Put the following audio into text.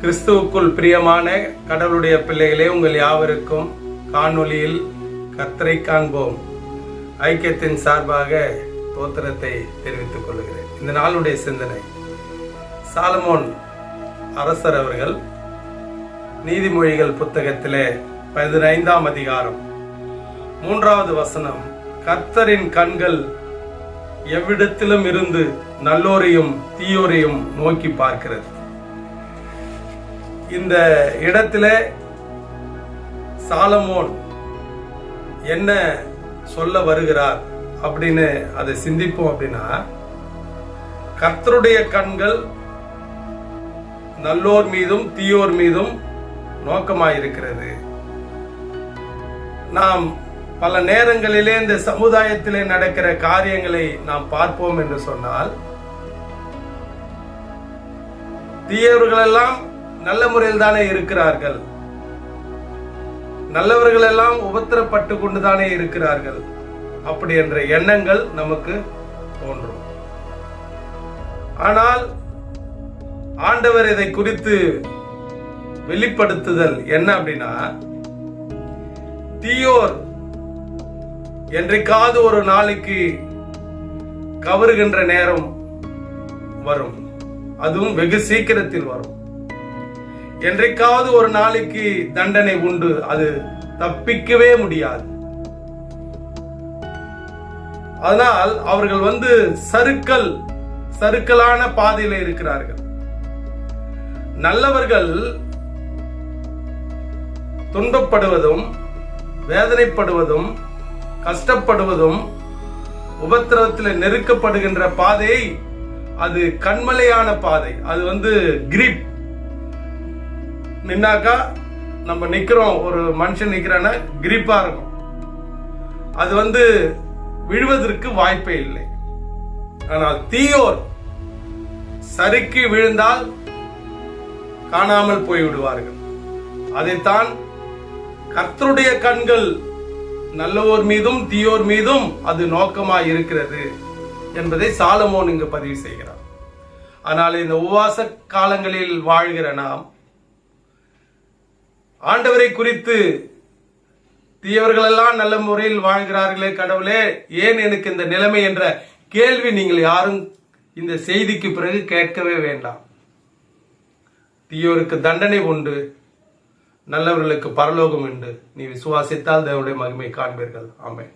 கிறிஸ்துவுக்குள் பிரியமான கடவுளுடைய பிள்ளைகளே உங்கள் யாவருக்கும் காணொளியில் கத்தரை காண்போம். ஐக்கியத்தின் சார்பாக தோத்திரத்தை தெரிவித்துக் கொள்கிறேன். இந்த நாளுடைய சிந்தனை சாலமோன் அரசர் அவர்கள் நீதிமொழிகள் புத்தகத்திலே பதினைந்தாம் அதிகாரம் மூன்றாவது வசனம் கர்த்தரின் கண்கள் எவ்விடத்திலும் இருந்து நல்லோரையும் தீயோரையும் நோக்கி பார்க்கிறது. இந்த இடத்துல சாலமோன் என்ன சொல்ல வருகிறார் அப்படின்னு அதை சிந்திப்போம் அப்படின்னா கர்த்தருடைய கண்கள் நல்லோர் மீதும் தீயோர் மீதும் நோக்கமாயிருக்கிறது. நாம் பல நேரங்களிலே இந்த சமுதாயத்திலே நடக்கிற காரியங்களை நாம் பார்ப்போம் என்று சொன்னால் தீயவர்களெல்லாம் நல்ல முறையில் தானே இருக்கிறார்கள். நல்லவர்கள் எல்லாம் உபத்திரப்பட்டு கொண்டுதானே இருக்கிறார்கள். அப்படி என்ற எண்ணங்கள் நமக்கு தோன்றும். ஆனால் ஆண்டவர் இதை குறித்து வெளிப்படுத்துதல் என்ன அப்படின்னா தீயோர் என்றைக்காவது ஒரு நாளைக்கு கவருகின்ற நேரம் வரும். அதுவும் வெகு சீக்கிரத்தில் வரும். என்றைக்காவது ஒரு நாளைக்கு தண்டனை உண்டு. அது தப்பிக்கவே முடியாது. அதனால் அவர்கள் வந்து சருக்கல் சருக்கலான பாதையில இருக்கிறார்கள். நல்லவர்கள் துன்பப்படுவதும் வேதனைப்படுவதும் கஷ்டப்படுவதும் உபத்திரவத்தில் நெருக்கப்படுகின்ற பாதை அது கண்மலையான பாதை. அது வந்து கிரிப். நின்னாக்கா நம்ம நிக்கிறோம். ஒரு மனுஷன் நிக்கிறான்னா கிரிப்பா இருக்கும். அது வந்து விழுவதற்கு வாய்ப்பே இல்லை. ஆனால் தீயோர் சறுக்கி விழுந்தால் காணாமல் போய் விடுவார்கள் அதைத்தான் கர்த்தருடைய கண்கள் நல்லவோர் மீதும் தீயோர் மீதும் அது நோக்கமாக இருக்கிறது என்பதை சாலமோன் இங்கு பதிவு செய்கிறார் ஆனால் இந்த உபவாச காலங்களில் வாழ்கிற நாம் ஆண்டவரை குறித்து தீயவர்களெல்லாம் நல்ல முறையில் வாழ்கிறார்களே கடவுளே ஏன் எனக்கு இந்த நிலைமை என்ற கேள்வி நீங்கள் யாரும் இந்த செய்திக்கு பிறகு கேட்கவே வேண்டாம். தீயோருக்கு தண்டனை உண்டு நல்லவர்களுக்கு பரலோகம் உண்டு. நீ விசுவாசித்தால் தேவனுடைய மகிமை காண்பீர்கள். ஆமென்.